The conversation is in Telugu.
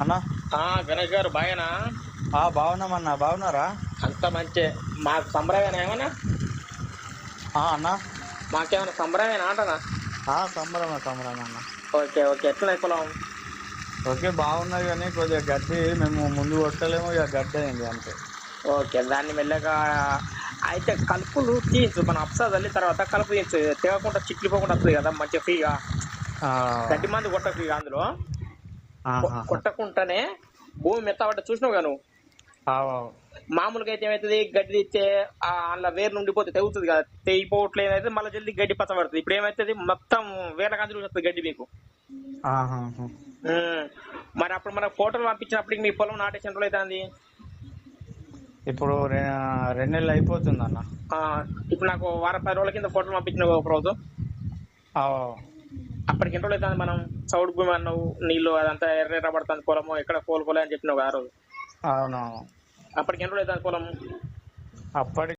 అన్నా? గణేష్ గారు బాగానా బాగున్నామన్నా. బాగున్నారా? అంత మంచి. మాకు సంబరమేనా ఏమన్నా? అన్నా. మాకేమైనా సంబరమేనా అంటనా? సంబరమే సంబరమే అన్న. Okay okay. ఎట్లున్నాయి పొలం ఓకే బాగున్నది కానీ కొద్దిగా గడ్డి మేము ముందు కొట్టలేము ఇక గడ్డి అయింది అంతే. ఓకే దాన్ని మెల్లగా అయితే కలుపులు తీయించు. మనం అప్సా చల్లిన తర్వాత కలుపు తీయించు. తెగకుండా చిట్లిపోకుండా వస్తుంది కదా మంచిగా ఫ్రీగా. గడ్డి మంది కొట్టకు ఇక అందులో. కొట్టకుండానే భూమి మెత్తబడ్డ చూసినావు గాను. మామూలుగా అయితే ఏమవుతుంది గడ్డి ఆ అందులో వేరు నుండిపోతే తెగుతుంది కదా. తెగిపోవట్లేదు అయితే మళ్ళీ జల్దీ గడ్డి పచ్చబడుతుంది ఇప్పుడు ఏమవుతుంది మొత్తం వేల కంచులు వస్తుంది గడ్డి మీకు. మరి అప్పుడు మనకు ఫోటోలు పంపించినప్పటికి మీ పొలం నాటేసిన రోజులు అవుతుంది? ఇప్పుడు రెండు నెలలు అయిపోతుంది అన్న ఇప్పుడు నాకు వారం పది రోజుల కింద ఫోటోలు పంపించిన ఒక రోజు. అప్పటికి రోజులు అవుతుంది మనం? చౌడు భూమి అన్నావు నీళ్ళు అదంతా ఎర్ర ఎర్ర పడుతుంది పొలము ఎక్కడ కోలుకోలే అని చెప్పినావు ఆ రోజు. అవునవును. అప్పటికి ఎన్ని రోజులు అవుతుంది పొలం అప్పటి